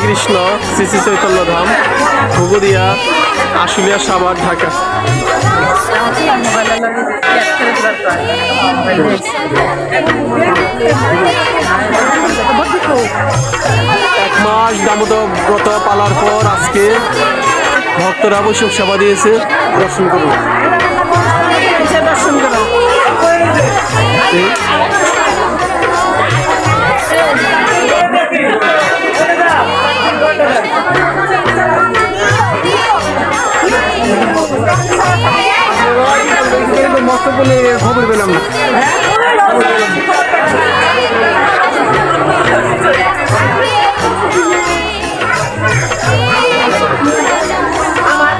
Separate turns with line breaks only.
রামকৃষ্ণ শ্রী শ্রী চৈতন্য ধাম ঘুগুরিয়া আশুলিয়া সাভার ঢাকা। এক মাস দামোদর ব্রত পালার পর আজকে ভক্তরা বৈশাখ সেবা দিয়েছে। দর্শন করুন।
দর্শন করো
আছে বলে খবর পেলাম না। আমার